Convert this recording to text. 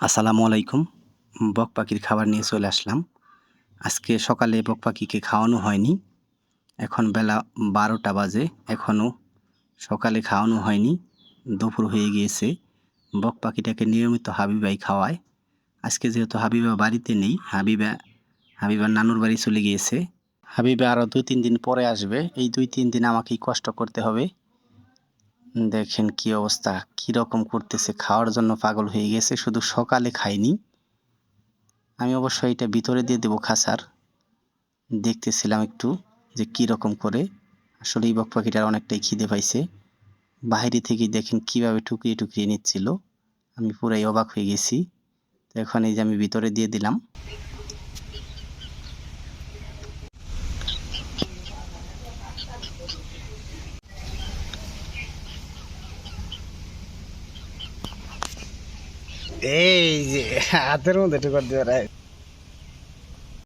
আসসালামু আলাইকুম। বক পাখির খাবার নিয়ে চলে আসলাম। আজকে সকালে বক পাখিকে খাওয়ানো হয়নি। এখন বেলা বারোটা বাজে। এখনও সকালে খাওয়ানো হয়নি। দুপুর হয়ে গিয়েছে। বক পাখিটাকে নিয়মিত হাবিবাই খাওয়ায়। আজকে যেহেতু হাবিবা বাড়িতে নেই, হাবিবা, হাবিবার নানুর বাড়ি চলে গিয়েছে। হাবিবা আরও দুই তিন দিন পরে আসবে। এই দুই তিন দিন আমাকেই কষ্ট করতে হবে। দেখেন কি অবস্থা রকম করতেছে, খাওয়ার জন্য পাগল হয়ে গেছে, শুধু সকালে খায়নি আমি অবশ্য এটা ভিতরে দিয়ে দেবো খাসার। দেখতেছিলাম একটু যে কি রকম করে। আসলে এই বক পাখিটার অনেকটাই খিদে পাইছে। বাইরে থেকে দেখেন কীভাবে টুকরিয়ে টুকরিয়ে নিচ্ছিল। আমি পুরাই অবাক হয়ে গেছি। তো এখন এই যে আমি ভিতরে দিয়ে দিলাম। এই যে হাতের মধ্যে ঢুকার দিয়ে রাখ